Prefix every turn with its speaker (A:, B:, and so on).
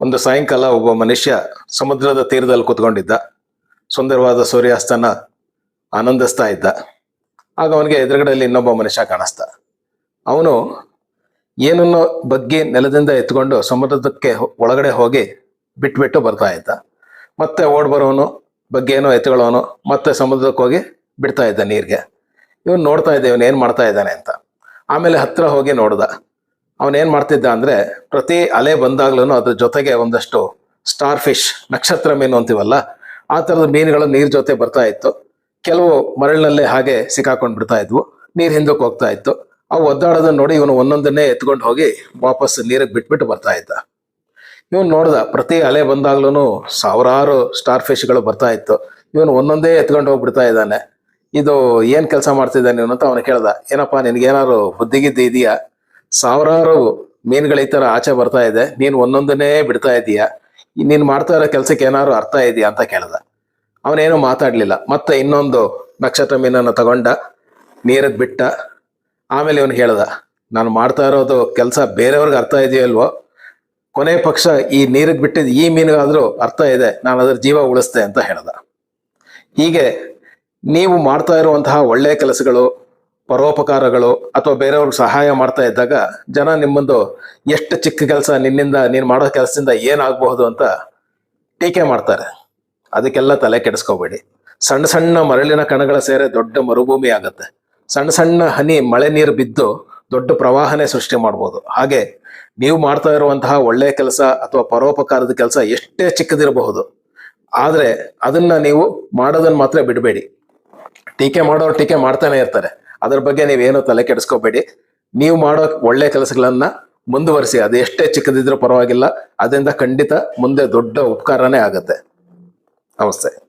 A: ಒಂದು ಸಾಯಂಕಾಲ ಒಬ್ಬ ಮನುಷ್ಯ ಸಮುದ್ರದ ತೀರದಲ್ಲಿ ಕೂತ್ಕೊಂಡಿದ್ದ. ಸುಂದರವಾದ ಸೂರ್ಯಾಸ್ತನ ಆನಂದಿಸ್ತಾ ಇದ್ದ. ಆಗ ಅವನಿಗೆ ಎದುರುಗಡೆಯಲ್ಲಿ ಇನ್ನೊಬ್ಬ ಮನುಷ್ಯ ಕಾಣಿಸ್ತ. ಅವನು ಏನನ್ನೋ ಬಗ್ಗೆ ನೆಲದಿಂದ ಎತ್ಕೊಂಡು ಸಮುದ್ರದಕ್ಕೆ ಒಳಗಡೆ ಹೋಗಿ ಬಿಟ್ಬಿಟ್ಟು ಬರ್ತಾ ಇದ್ದ. ಮತ್ತೆ ಓಡ್ ಬರೋನು ಬಗ್ಗೆ ಏನೋ ಎತ್ಕೊಳ್ಳೋನು ಮತ್ತೆ ಸಮುದ್ರಕ್ಕೆ ಹೋಗಿ ಬಿಡ್ತಾ ಇದ್ದ ನೀರಿಗೆ. ಇವನು ನೋಡ್ತಾ ಇದ್ದ, ಇವನು ಏನು ಮಾಡ್ತಾ ಇದ್ದಾನೆ? ಅಂತ. ಆಮೇಲೆ ಹತ್ತಿರ ಹೋಗಿ ನೋಡ್ದ. ಅವನೇನ್ ಮಾಡ್ತಿದ್ದ ಅಂದ್ರೆ ಪ್ರತಿ ಅಲೆ ಬಂದಾಗ್ಲೂ ಅದ್ರ ಜೊತೆಗೆ ಒಂದಷ್ಟು ಸ್ಟಾರ್ ಫಿಶ್ ನಕ್ಷತ್ರ ಮೀನು ಅಂತೀವಲ್ಲ, ಆ ತರದ ಮೀನುಗಳು ನೀರ್ ಜೊತೆ ಬರ್ತಾ ಇತ್ತು. ಕೆಲವು ಮರಳಿನಲ್ಲೇ ಹಾಗೆ ಸಿಕ್ಕಾಕೊಂಡು ಬಿಡ್ತಾ ಇದ್ವು. ನೀರ್ ಹಿಂದಕ್ಕೆ ಹೋಗ್ತಾ ಇತ್ತು. ಅವು ಒದ್ದಾಡೋದನ್ನ ನೋಡಿ ಇವನು ಒಂದೊಂದನ್ನೇ ಎತ್ಕೊಂಡು ಹೋಗಿ ವಾಪಸ್ ನೀರಿಗೆ ಬಿಟ್ಬಿಟ್ಟು ಬರ್ತಾ ಇದ್ದ. ಇವನು ನೋಡ್ದ ಪ್ರತಿ ಅಲೆ ಬಂದಾಗ್ಲೂ ಸಾವಿರಾರು ಸ್ಟಾರ್ ಫಿಶ್ಗಳು ಬರ್ತಾ ಇತ್ತು. ಇವನು ಒಂದೊಂದೇ ಎತ್ಕೊಂಡು ಹೋಗ್ಬಿಡ್ತಾ ಇದ್ದಾನೆ. ಇದು ಏನು ಕೆಲಸ ಮಾಡ್ತಿದ್ದಾನೆ ಇವನು ಅಂತ ಅವನು ಕೇಳ್ದ. ಏನಪ್ಪಾ, ನಿನಗೇನಾದ್ರು ಬುದ್ಧಿಗಿದ್ದು ಇದೆಯಾ? ಸಾವಿರಾರು ಮೀನುಗಳ ಈ ತರ ಆಚೆ ಬರ್ತಾ ಇದೆ. ನೀನ್ ಒಂದೊಂದನ್ನೇ ಬಿಡ್ತಾ ಇದೀಯ? ನೀನ್ ಮಾಡ್ತಾ ಇರೋ ಕೆಲ್ಸಕ್ಕೆ ಏನಾದ್ರು ಅರ್ಥ ಇದೆಯಾ ಅಂತ ಕೇಳ್ದ. ಅವನೇನು ಮಾತಾಡ್ಲಿಲ್ಲ. ಮತ್ತೆ ಇನ್ನೊಂದು ನಕ್ಷತ್ರ ಮೀನನ್ನು ತಗೊಂಡ, ನೀರದ್ ಬಿಟ್ಟ. ಆಮೇಲೆ ಇವನು ಹೇಳ್ದ, ನಾನು ಮಾಡ್ತಾ ಇರೋದು ಕೆಲಸ ಬೇರೆಯವ್ರಿಗೆ ಅರ್ಥ ಇದೆಯೋ ಇಲ್ವೋ? ಕೊನೆ ಪಕ್ಷ ಈ ನೀರಿಗೆ ಬಿಟ್ಟಿದ್ದು ಈ ಮೀನಿಗಾದ್ರೂ ಅರ್ಥ ಇದೆ, ನಾನು ಅದ್ರ ಜೀವ ಉಳಿಸ್ತೆ ಅಂತ ಹೇಳ್ದ. ಹೀಗೆ ನೀವು ಮಾಡ್ತಾ ಇರುವಂತಹ ಒಳ್ಳೆಯ ಕೆಲಸಗಳು ಪರೋಪಕಾರಗಳು ಅಥವಾ ಬೇರೆಯವ್ರಿಗೆ ಸಹಾಯ ಮಾಡ್ತಾ ಇದ್ದಾಗ ಜನ ನಿಮ್ಮೊಂದು ಎಷ್ಟು ಚಿಕ್ಕ ಕೆಲಸ ನಿನ್ನಿಂದ ನೀನು ಮಾಡೋ ಕೆಲಸದಿಂದ ಏನಾಗಬಹುದು ಅಂತ ಟೀಕೆ ಮಾಡ್ತಾರೆ. ಅದಕ್ಕೆಲ್ಲ ತಲೆ ಕೆಡಿಸ್ಕೋಬೇಡಿ. ಸಣ್ಣ ಸಣ್ಣ ಮರಳಿನ ಕಣಗಳ ಸೇರೆ ದೊಡ್ಡ ಮರುಭೂಮಿ ಆಗುತ್ತೆ. ಸಣ್ಣ ಸಣ್ಣ ಹನಿ ಮಳೆ ನೀರು ಬಿದ್ದು ದೊಡ್ಡ ಪ್ರವಾಹನೇ ಸೃಷ್ಟಿ ಮಾಡ್ಬೋದು. ಹಾಗೆ ನೀವು ಮಾಡ್ತಾ ಇರುವಂತಹ ಒಳ್ಳೆಯ ಕೆಲಸ ಅಥವಾ ಪರೋಪಕಾರದ ಕೆಲಸ ಎಷ್ಟೇ ಚಿಕ್ಕದಿರಬಹುದು. ಆದರೆ ಅದನ್ನ ನೀವು ಮಾಡೋದನ್ನ ಮಾತ್ರ ಬಿಡಬೇಡಿ. ಟೀಕೆ ಮಾಡೋರು ಟೀಕೆ ಮಾಡ್ತಾನೆ ಇರ್ತಾರೆ. ಅದ್ರ ಬಗ್ಗೆ ನೀವೇನು ತಲೆ ಕೆಡಿಸ್ಕೋಬೇಡಿ. ನೀವು ಮಾಡೋ ಒಳ್ಳೆ ಕೆಲಸಗಳನ್ನ ಮುಂದುವರಿಸಿ. ಅದು ಎಷ್ಟೇ ಚಿಕ್ಕದಿದ್ರೂ ಪರವಾಗಿಲ್ಲ. ಅದರಿಂದ ಖಂಡಿತ ಮುಂದೆ ದೊಡ್ಡ ಉಪಕಾರನೇ ಆಗುತ್ತೆ. ನಮಸ್ತೆ.